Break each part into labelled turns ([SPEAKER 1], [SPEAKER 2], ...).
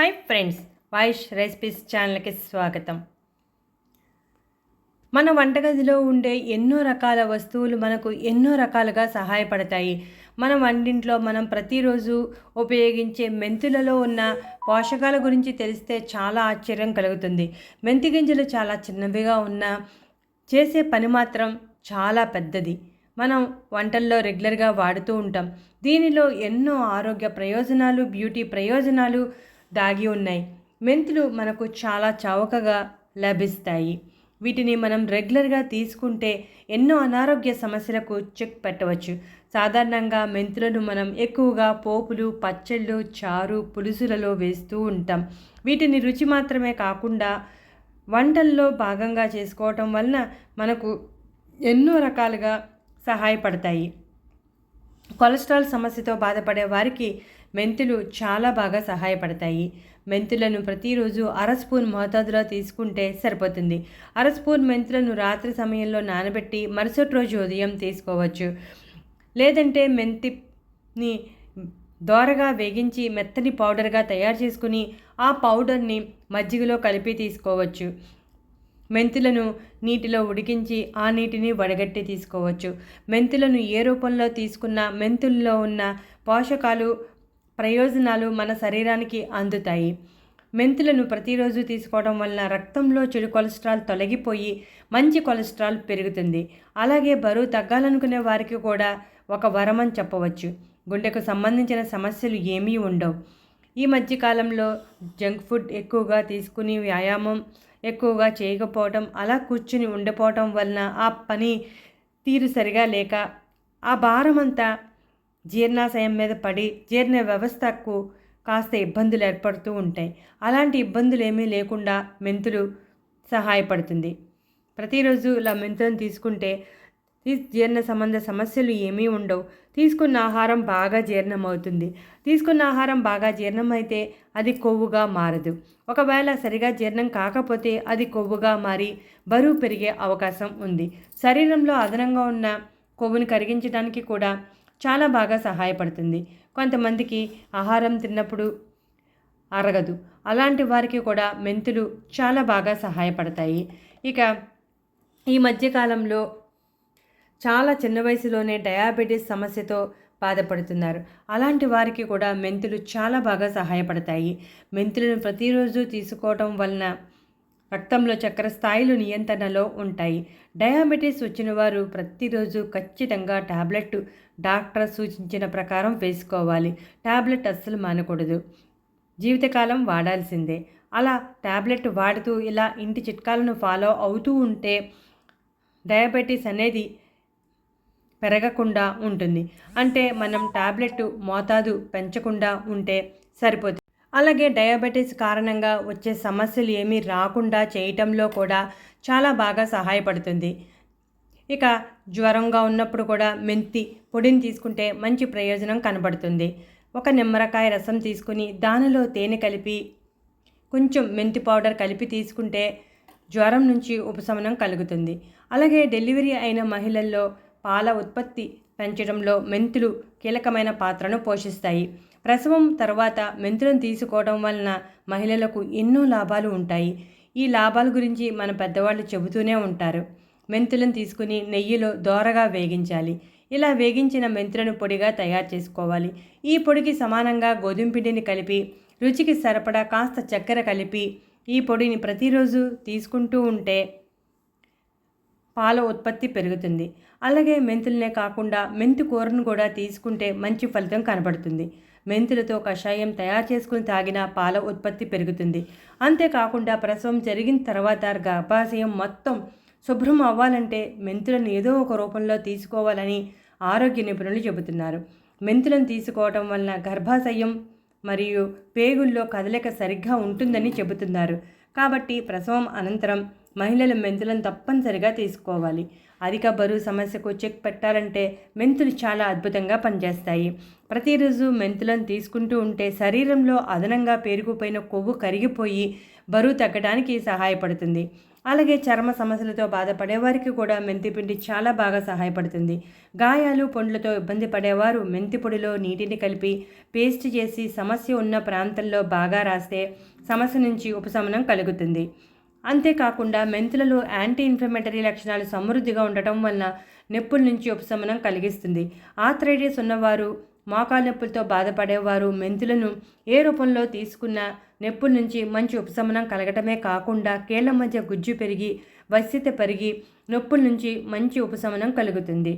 [SPEAKER 1] Hi friends వాయిష్ recipes ఛానల్కి స్వాగతం. మన వంటగదిలో ఉండే ఎన్నో రకాల వస్తువులు మనకు ఎన్నో రకాలుగా సహాయపడతాయి. మన వంటింట్లో మనం ప్రతిరోజు ఉపయోగించే మెంతులలో ఉన్న పోషకాల గురించి తెలిస్తే చాలా ఆశ్చర్యం కలుగుతుంది. మెంతి గింజలు చాలా చిన్నవిగా ఉన్నా చేసే పని మాత్రం చాలా పెద్దది. మనం వంటల్లో రెగ్యులర్గా వాడుతూ ఉంటాం. దీనిలో ఎన్నో ఆరోగ్య ప్రయోజనాలు బ్యూటీ ప్రయోజనాలు దాగి ఉన్నాయి. మెంతులు మనకు చాలా చౌకగా లభిస్తాయి. వీటిని మనం రెగ్యులర్గా తీసుకుంటే ఎన్నో అనారోగ్య సమస్యలకు చెక్ పెట్టవచ్చు. సాధారణంగా మెంతులను మనం ఎక్కువగా పోపులు పచ్చళ్ళు చారు పులుసులలో వేస్తూ ఉంటాం. వీటిని రుచి మాత్రమే కాకుండా వంటల్లో భాగంగా చేసుకోవటం వలన మనకు ఎన్నో రకాలుగా సహాయపడతాయి. కొలెస్ట్రాల్ సమస్యతో బాధపడే వారికి మెంతులు చాలా బాగా సహాయపడతాయి. మెంతులను ప్రతిరోజు అర స్పూన్ మోతాదులో తీసుకుంటే సరిపోతుంది. అర స్పూన్ మెంతులను రాత్రి సమయంలో నానబెట్టి మరుసటి రోజు ఉదయం తీసుకోవచ్చు. లేదంటే మెంతిని దోరగా వేగించి మెత్తని పౌడర్గా తయారు చేసుకుని ఆ పౌడర్ని మజ్జిగలో కలిపి తీసుకోవచ్చు. మెంతులను నీటిలో ఉడికించి ఆ నీటిని వడగట్టి తీసుకోవచ్చు. మెంతులను ఏ రూపంలో తీసుకున్న మెంతుల్లో ఉన్న పోషకాలు ప్రయోజనాలు మన శరీరానికి అందుతాయి. మెంతులను ప్రతిరోజు తీసుకోవడం వలన రక్తంలో చెడు కొలెస్ట్రాల్ తొలగిపోయి మంచి కొలెస్ట్రాల్ పెరుగుతుంది. అలాగే బరువు తగ్గాలనుకునే వారికి కూడా ఒక వరమని చెప్పవచ్చు. గుండెకు సంబంధించిన సమస్యలు ఏమీ ఉండవు. ఈ మధ్యకాలంలో జంక్ ఫుడ్ ఎక్కువగా తీసుకుని వ్యాయామం ఎక్కువగా చేయకపోవటం అలా కూర్చుని ఉండిపోవటం వలన ఆ పని తీరు సరిగా లేక ఆ భారం అంతా జీర్ణాశయం మీద పడి జీర్ణ వ్యవస్థకు కాస్త ఇబ్బందులు ఏర్పడుతూ ఉంటాయి. అలాంటి ఇబ్బందులు ఏమీ లేకుండా మెంతులు సహాయపడుతుంది. ప్రతిరోజు ఇలా మెంతులను తీసుకుంటే జీర్ణ సంబంధ సమస్యలు ఏమీ ఉండవు. తీసుకున్న ఆహారం బాగా జీర్ణమవుతుంది. తీసుకున్న ఆహారం బాగా జీర్ణమైతే అది కొవ్వుగా మారదు. ఒకవేళ సరిగా జీర్ణం కాకపోతే అది కొవ్వుగా మారి బరువు పెరిగే అవకాశం ఉంది. శరీరంలో అదనంగా ఉన్న కొవ్వును కరిగించడానికి కూడా చాలా బాగా సహాయపడుతుంది. కొంతమందికి ఆహారం తిన్నప్పుడు అరగదు. అలాంటి వారికి కూడా మెంతులు చాలా బాగా సహాయపడతాయి. ఇక ఈ మధ్యకాలంలో చాలా చిన్న వయసులోనే డయాబెటీస్ సమస్యతో బాధపడుతున్నారు. అలాంటి వారికి కూడా మెంతులు చాలా బాగా సహాయపడతాయి. మెంతులను ప్రతిరోజు తీసుకోవటం వలన రక్తంలో చక్కెర స్థాయిలు నియంత్రణలో ఉంటాయి. డయాబెటీస్ వచ్చిన వారు ప్రతిరోజు ఖచ్చితంగా టాబ్లెట్ డాక్టర్ సూచించిన ప్రకారం వేసుకోవాలి. టాబ్లెట్ అస్సలు మానకూడదు. జీవితకాలం వాడాల్సిందే. అలా టాబ్లెట్ వాడుతూ ఇలా ఇంటి చిట్కాలను ఫాలో అవుతూ ఉంటే డయాబెటీస్ అనేది పెరగకుండా ఉంటుంది. అంటే మనం టాబ్లెట్ మోతాదు పెంచకుండా ఉంటే సరిపోతుంది. అలాగే డయాబెటీస్ కారణంగా వచ్చే సమస్యలు ఏమీ రాకుండా చేయటంలో కూడా చాలా బాగా సహాయపడుతుంది. ఇక జ్వరంగా ఉన్నప్పుడు కూడా మెంతి పొడిని తీసుకుంటే మంచి ప్రయోజనం కనబడుతుంది. ఒక నిమ్మరకాయ రసం తీసుకుని దానిలో తేనె కలిపి కొంచెం మెంతి పౌడర్ కలిపి తీసుకుంటే జ్వరం నుంచి ఉపశమనం కలుగుతుంది. అలాగే డెలివరీ అయిన మహిళల్లో పాల ఉత్పత్తి పెంచడంలో మెంతులు కీలకమైన పాత్రను పోషిస్తాయి. ప్రసవం తర్వాత మెంతులను తీసుకోవడం వలన మహిళలకు ఎన్నో లాభాలు ఉంటాయి. ఈ లాభాల గురించి మన పెద్దవాళ్ళు చెబుతూనే ఉంటారు. మెంతులను తీసుకుని నెయ్యిలో దోరగా వేగించాలి. ఇలా వేగించిన మెంతులను పొడిగా తయారు చేసుకోవాలి. ఈ పొడికి సమానంగా గోధుమ పిండిని కలిపి రుచికి సరిపడా కాస్త చక్కెర కలిపి ఈ పొడిని ప్రతిరోజు తీసుకుంటూ ఉంటే పాల ఉత్పత్తి పెరుగుతుంది. అలాగే మెంతులనే కాకుండా మెంతి కూరను కూడా తీసుకుంటే మంచి ఫలితం కనబడుతుంది. మెంతులతో కషాయం తయారు చేసుకుని తాగిన పాల ఉత్పత్తి పెరుగుతుంది. అంతేకాకుండా ప్రసవం జరిగిన తర్వాత గర్భాశయం మొత్తం శుభ్రం అవ్వాలంటే మెంతులను ఏదో ఒక రూపంలో తీసుకోవాలని ఆరోగ్య నిపుణులు చెబుతున్నారు. మెంతులను తీసుకోవటం వలన గర్భాశయం మరియు పేగుల్లో కదలిక సరిగ్గా ఉంటుందని చెబుతున్నారు. కాబట్టి ప్రసవం అనంతరం మహిళలు మెంతులను తప్పనిసరిగా తీసుకోవాలి. అధిక బరువు సమస్యకు చెక్ పెట్టాలంటే మెంతులు చాలా అద్భుతంగా పనిచేస్తాయి. ప్రతిరోజు మెంతులను తీసుకుంటూ ఉంటే శరీరంలో అదనంగా పేరుకుపోయిన కొవ్వు కరిగిపోయి బరువు తగ్గడానికి సహాయపడుతుంది. అలాగే చర్మ సమస్యలతో బాధపడేవారికి కూడా మెంతిపిండి చాలా బాగా సహాయపడుతుంది. గాయాలు పండ్లతో ఇబ్బంది పడేవారు మెంతి పొడిలో నీటిని కలిపి పేస్ట్ చేసి సమస్య ఉన్న ప్రాంతంలో బాగా రాస్తే సమస్య నుంచి ఉపశమనం కలుగుతుంది. అంతేకాకుండా మెంతులలో యాంటీ ఇన్ఫ్లమేటరీ లక్షణాలు సమృద్ధిగా ఉండటం వలన నొప్పుల నుంచి ఉపశమనం కలిగిస్తుంది. ఆథరైటిస్ ఉన్నవారు మోకాలు నొప్పులతో బాధపడేవారు మెంతులను ఏ రూపంలో తీసుకున్న నొప్పుల నుంచి మంచి ఉపశమనం కలగటమే కాకుండా కీళ్ళ మధ్య గుజ్జు పెరిగి వశ్యత పెరిగి నొప్పుల నుంచి మంచి ఉపశమనం కలుగుతుంది.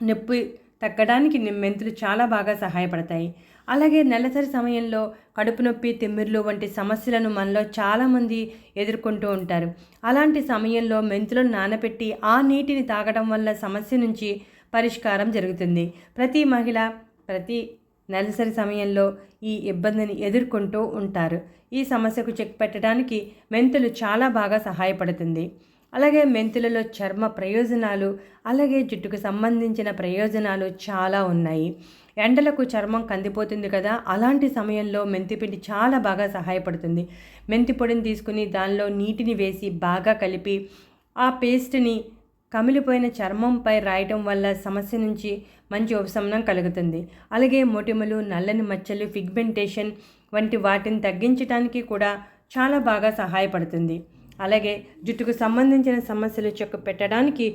[SPEAKER 1] నొప్పి తగ్గడానికి మెంతులు చాలా బాగా సహాయపడతాయి. అలాగే నెలసరి సమయంలో కడుపు నొప్పి తిమ్మిర్లు వంటి సమస్యలను మనలో చాలామంది ఎదుర్కొంటూ ఉంటారు. అలాంటి సమయంలో మెంతులను నానబెట్టి ఆ నీటిని తాగడం వల్ల సమస్య నుంచి పరిష్కారం జరుగుతుంది. ప్రతి మహిళ ప్రతి నెలసరి సమయంలో ఈ ఇబ్బందిని ఎదుర్కొంటూ ఉంటారు. ఈ సమస్యకు చెక్ పెట్టడానికి మెంతులు చాలా బాగా సహాయపడుతుంది. అలాగే మెంతులలో చర్మ ప్రయోజనాలు అలాగే జుట్టుకు సంబంధించిన ప్రయోజనాలు చాలా ఉన్నాయి. ఎండలకు చర్మం కందిపోతుంది కదా అలాంటి సమయంలో మెంతిపిండి చాలా బాగా సహాయపడుతుంది. మెంతి పొడిని తీసుకుని దానిలో నీటిని వేసి బాగా కలిపి ఆ పేస్ట్ని కమిలిపోయిన చర్మంపై రాయటం వల్ల సమస్య నుంచి మంచి ఉపశమనం కలుగుతుంది. అలాగే మొటిమలు నల్లని మచ్చలు ఫిగ్మెంటేషన్ వంటి వాటిని తగ్గించడానికి కూడా చాలా బాగా సహాయపడుతుంది. అలాగే జుట్టుకు సంబంధించిన సమస్యలు చెక్కు పెట్టడానికి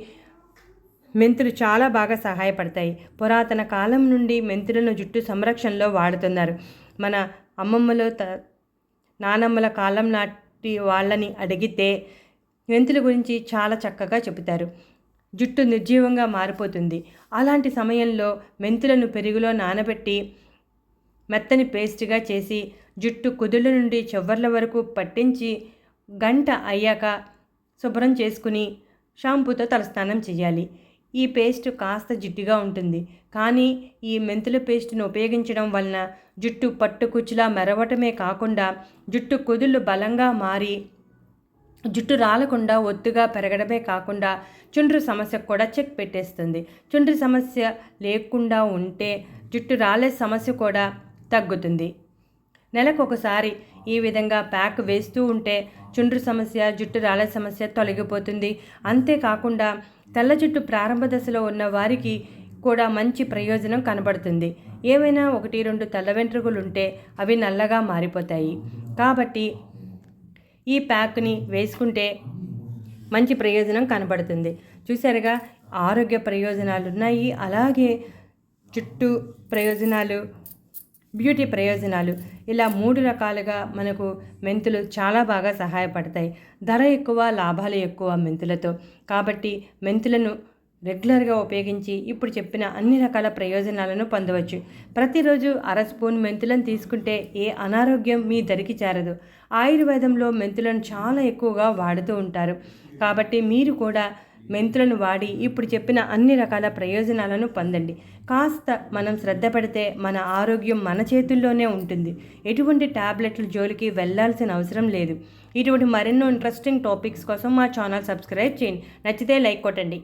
[SPEAKER 1] మెంతులు చాలా బాగా సహాయపడతాయి. పురాతన కాలం నుండి మెంతులను జుట్టు సంరక్షణలో వాడుతున్నారు. మన అమ్మమ్మలు త నానమ్మల కాలం నాటి వాళ్ళని అడిగితే మెంతుల గురించి చాలా చక్కగా చెబుతారు. జుట్టు నిర్జీవంగా మారిపోతుంది. అలాంటి సమయంలో మెంతులను పెరుగులో నానబెట్టి మెత్తని పేస్ట్గా చేసి జుట్టు కుదుళ్ళ నుండి చివర్ల వరకు పట్టించి గంట అయ్యాక శుభ్రం చేసుకుని షాంపూతో తలస్నానం చేయాలి. ఈ పేస్ట్ కాస్త జిడ్డుగా ఉంటుంది. కానీ ఈ మెంతుల పేస్ట్ను ఉపయోగించడం వలన జుట్టు పట్టుకుచ్చులా మెరవటమే కాకుండా జుట్టు కుదుళ్ళు బలంగా మారి జుట్టు రాలకుండా ఒత్తుగా పెరగడమే కాకుండా చుండ్రు సమస్యకు కూడా చెక్ పెట్టేస్తుంది. చుండ్రు సమస్య లేకుండా ఉంటే జుట్టు రాలే సమస్య కూడా తగ్గుతుంది. నెలకు ఒకసారి ఈ విధంగా ప్యాక్ వేస్తూ ఉంటే చుండ్రు సమస్య జుట్టు రాలే సమస్య తొలగిపోతుంది. అంతేకాకుండా తెల్ల జుట్టు ప్రారంభ దశలో ఉన్న వారికి కూడా మంచి ప్రయోజనం కనబడుతుంది. ఏవైనా ఒకటి రెండు తెల్ల వెంట్రుకలు ఉంటే అవి నల్లగా మారిపోతాయి. కాబట్టి ఈ ప్యాక్ని వేసుకుంటే మంచి ప్రయోజనం కనబడుతుంది. చూసారుగా ఆరోగ్య ప్రయోజనాలు ఉన్నాయి అలాగే జుట్టు ప్రయోజనాలు బ్యూటీ ప్రయోజనాలు. ఇలా మూడు రకాలుగా మనకు మెంతులు చాలా బాగా సహాయపడతాయి. ధర ఎక్కువ లాభాలు ఎక్కువ మెంతులతో. కాబట్టి మెంతులను రెగ్యులర్గా ఉపయోగించి ఇప్పుడు చెప్పిన అన్ని రకాల ప్రయోజనాలను పొందవచ్చు. ప్రతిరోజు అర స్పూన్ మెంతులను తీసుకుంటే ఏ అనారోగ్యం మీ దరికి చేరదు. ఆయుర్వేదంలో మెంతులను చాలా ఎక్కువగా వాడుతూ ఉంటారు. కాబట్టి మీరు కూడా మెంతులను వాడి ఇప్పుడు చెప్పిన అన్ని రకాల ప్రయోజనాలను పొందండి. కాస్త మనం శ్రద్ధ పెడితే మన ఆరోగ్యం మన చేతుల్లోనే ఉంటుంది. ఎటువంటి టాబ్లెట్లు జోలికి వెళ్ళాల్సిన అవసరం లేదు. ఇటువంటి మరెన్నో ఇంట్రెస్టింగ్ టాపిక్స్ కోసం మా ఛానల్ సబ్స్క్రైబ్ చేయండి. నచ్చితే లైక్ కొట్టండి.